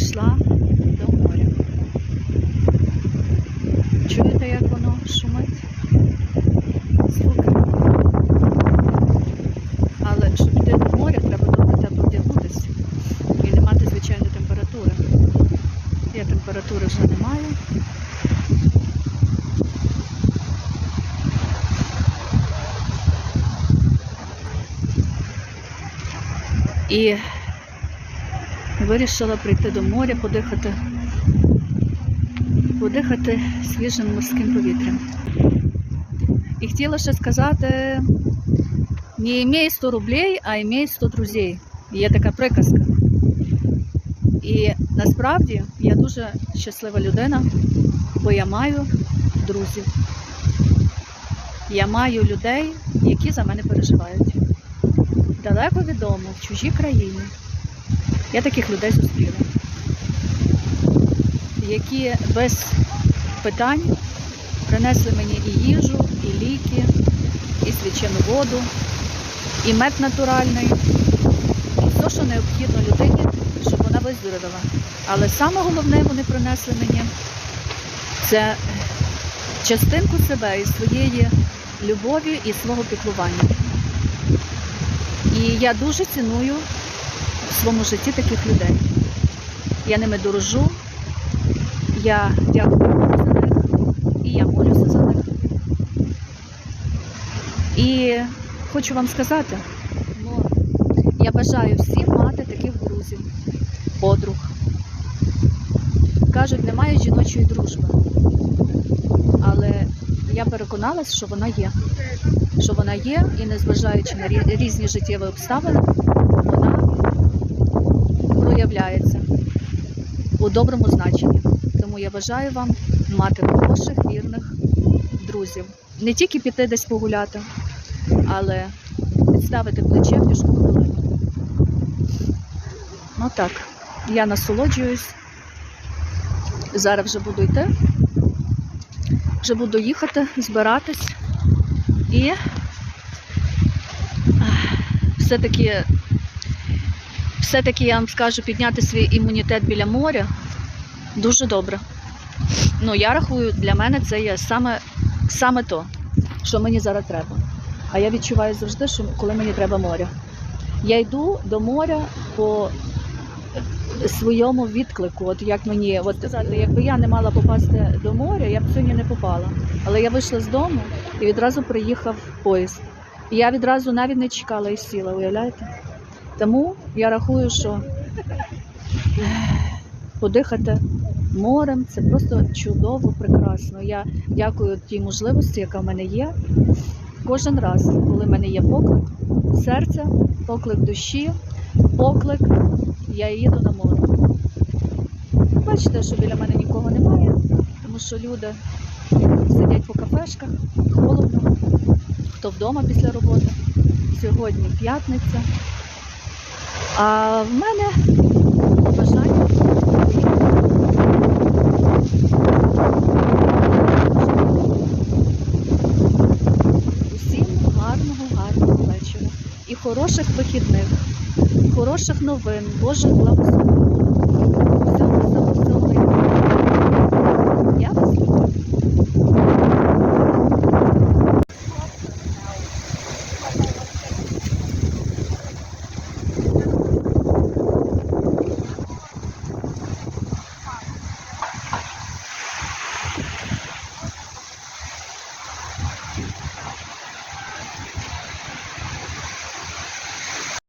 прийшла до моря. Чуєте, як воно шумить? Звуки. Але щоб йти до моря, треба добре тепло вдягнутися і не мати звичайної температури. Я температури вже не маю. І вирішила прийти до моря, подихати, подихати свіжим морським повітрям. І хотіла ще сказати, не імей 100 рублей, а імей 100 друзей. Є така приказка. І насправді я дуже щаслива людина, бо я маю друзів. Я маю людей, які за мене переживають. Далеко відомо, в чужій країні. Я таких людей зустріла, які без питань принесли мені і їжу, і ліки, і свячену воду, і мед натуральний, і все, що необхідно людині, щоб вона виздоровіла. Але саме головне вони принесли мені це частинку себе і своєї любові і свого піклування. І я дуже ціную в своєму житті таких людей. Я ними дорожу, я дякую Богу за них, і я молюся за них. І хочу вам сказати, ну, я бажаю всім мати таких друзів, подруг. Кажуть, немає жіночої дружби. Але я переконалась, що вона є. Що вона є, і незважаючи на різні життєві обставини, проявляється у доброму значенні. Тому я бажаю вам мати хороших, вірних друзів. Не тільки піти десь погуляти, але підставити плече в тяжку хвилину. Ну так, я насолоджуюсь. Зараз вже буду йти. Вже буду їхати, збиратись. І все-таки, все-таки я вам скажу, підняти свій імунітет біля моря дуже добре. Ну, я рахую, для мене це є саме, саме то, що мені зараз треба. А я відчуваю завжди, що коли мені треба моря. Я йду до моря по своєму відклику. От як мені от сказати, якби я не мала попасти до моря, я б сьогодні не попала. Але я вийшла з дому і відразу приїхав поїзд. І я відразу навіть не чекала і сіла, уявляєте? Тому я рахую, що подихати морем це просто чудово, прекрасно. Я дякую тій можливості, яка в мене є. Кожен раз, коли в мене є поклик серця, поклик душі, поклик, я їду на море. Бачите, що біля мене нікого немає, тому що люди сидять по кафешках, холодно, хто вдома після роботи. Сьогодні п'ятниця. А в мене бажання. Усім гарного, гарного вечора і хороших вихідних, хороших новин, Божих благословень.